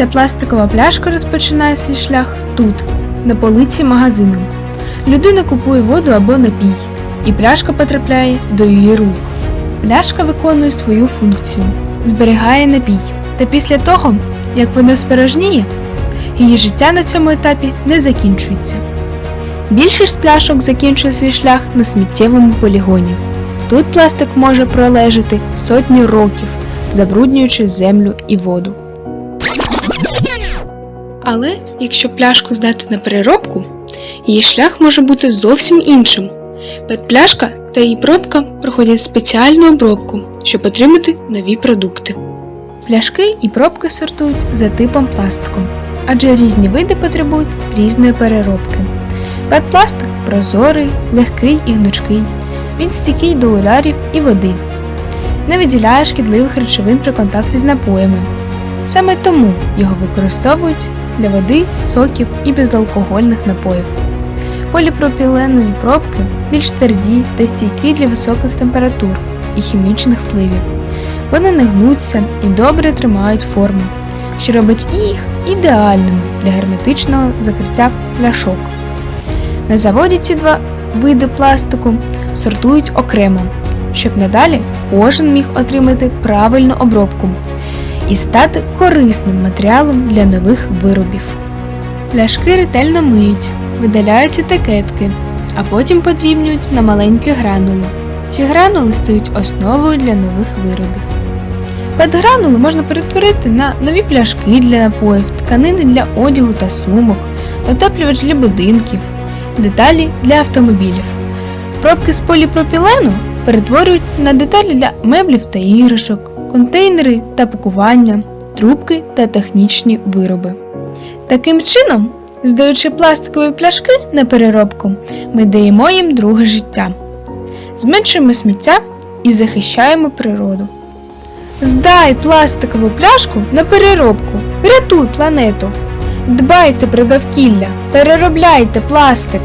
Ця пластикова пляшка розпочинає свій шлях тут, на полиці магазину. Людина купує воду або напій, і пляшка потрапляє до її рук. Пляшка виконує свою функцію, зберігає напій. Та після того, як вона спорожніє, її життя на цьому етапі не закінчується. Більшість пляшок закінчує свій шлях на сміттєвому полігоні. Тут пластик може пролежати сотні років, забруднюючи землю і воду. Але якщо пляшку здати на переробку, її шлях може бути зовсім іншим. Петпляшка та її пробка проходять спеціальну обробку, щоб отримати нові продукти. Пляшки і пробки сортують за типом пластику, адже різні види потребують різної переробки. Петпластик прозорий, легкий і гнучкий. Він стійкий до ударів і води. Не виділяє шкідливих речовин при контакті з напоями. Саме тому його використовують для води, соків і безалкогольних напоїв. Поліпропіленові пробки більш тверді та стійкі для високих температур і хімічних впливів. Вони не гнуться і добре тримають форму, що робить їх ідеальними для герметичного закриття пляшок. На заводі ці два види пластику сортують окремо, щоб надалі кожен міг отримати правильну обробку і стати корисним матеріалом для нових виробів. Пляшки ретельно миють, видаляють етикетки, а потім подрібнюють на маленькі гранули. Ці гранули стають основою для нових виробів. Петгранули можна перетворити на нові пляшки для напоїв, тканини для одягу та сумок, отеплювач для будинків, деталі для автомобілів. Пробки з поліпропілену перетворюють на деталі для меблів та іграшок, контейнери та пакування, трубки та технічні вироби. Таким чином, здаючи пластикові пляшки на переробку, ми даємо їм друге життя, зменшуємо сміття і захищаємо природу. Здай пластикову пляшку на переробку, врятуй планету. Дбайте про довкілля, переробляйте пластик.